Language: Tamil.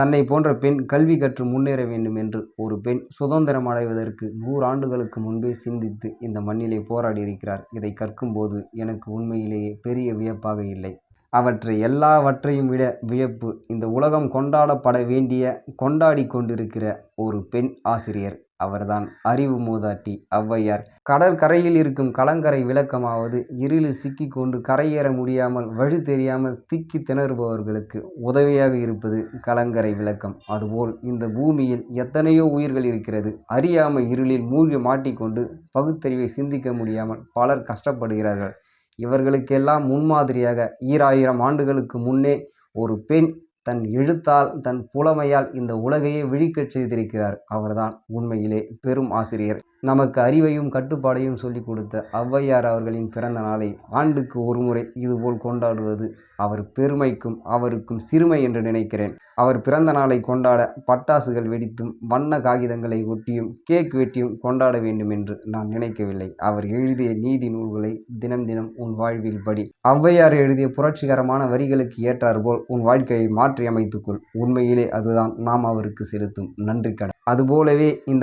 தன்னை போன்ற பெண் கல்வி கற்று முன்னேற வேண்டும் என்று ஒரு பெண் சுதந்திரம் அடைவதற்கு நூறாண்டுகளுக்கு முன்பே சிந்தித்து இந்த மண்ணிலே போராடி இருக்கிறார். இதை கற்கும்போது எனக்கு உண்மையிலேயே பெரிய வியப்பாக இல்லை. அவற்றை எல்லாவற்றையும் விட வியப்பு இந்த உலகம் கொண்டாடப்பட வேண்டிய கொண்டாடி கொண்டிருக்கிற ஒரு பெண் ஆசிரியர். அவர்தான் அறிவு மூதாட்டி. ஔவையார் கடற்கரையில் இருக்கும் கலங்கரை விளக்கமாவது இருளில் சிக்கிக்கொண்டு கரையேற முடியாமல் வழி தெரியாமல் திக்கி திணறுபவர்களுக்கு உதவியாக இருப்பது கலங்கரை விளக்கம். அதுபோல் இந்த பூமியில் எத்தனையோ உயிர்கள் இருக்கிறது. அறியாம இருளில் மூழ்கி மாட்டிக்கொண்டு பகுத்தறிவை சிந்திக்க முடியாமல் பலர் கஷ்டப்படுகிறார்கள். இவர்களுக்கெல்லாம் முன்மாதிரியாக ஈராயிரம் ஆண்டுகளுக்கு முன்னே ஒரு பெண் தன் எழுத்தால் தன் புலமையால் இந்த உலகையே விழிக்கச் செய்திருக்கிறார். அவர்தான் உண்மையிலே பெரும் ஆசிரியர். நமக்கு அறிவையும் கட்டுப்பாடையும் சொல்லிக் கொடுத்த ஔவையார் அவர்களின் பிறந்த நாளை ஆண்டுக்கு ஒரு முறை இதுபோல் கொண்டாடுவது அவர் பெருமைக்கும் அவருக்கும் சிறுமை என்று நினைக்கிறேன். அவர் பிறந்த நாளை கொண்டாட பட்டாசுகள் வெடித்தும் வண்ண காகிதங்களை ஒட்டியும் கேக் வெட்டியும் கொண்டாட வேண்டும் என்று நான் நினைக்கவில்லை. அவர் எழுதிய நீதி நூல்களை தினம் தினம் உன் வாழ்வில் படி. ஔவையார் எழுதிய புரட்சிகரமான வரிகளுக்கு ஏற்றாற்போல் உன் வாழ்க்கையை மாற்றி அமைத்துக்கொள் உண்மையிலே அதுதான் நாம் அவருக்கு செலுத்தும் நன்றி கடன் அதுபோலவே இந்த